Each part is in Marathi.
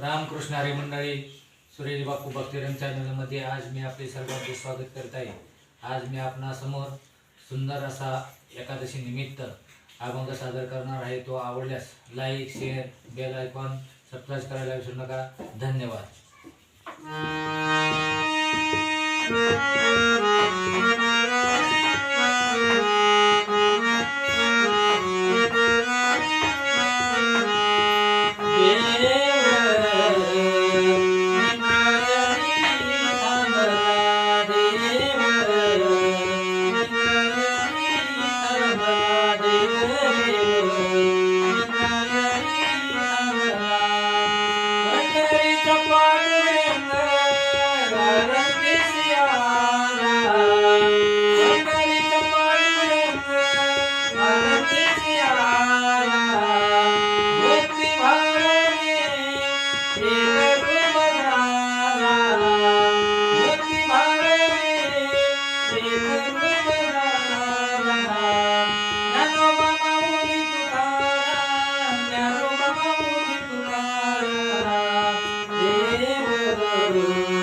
रामकृष्ण हरी मंडळी सुरेश बापू भक्तिरम चॅनलमध्ये आज मी आपले सर्वांचे स्वागत करत आहे. आज मी आपणासमोर सुंदर असा एकादशी निमित्त अभंग सादर करणार आहे. तो आवडल्यास like share bell icon subscribe करायला विसरू नका. धन्यवाद. Amém.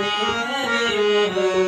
Hare Hare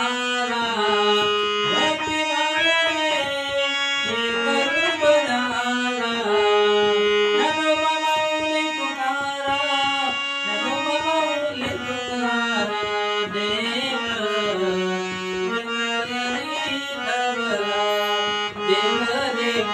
தேவதேவ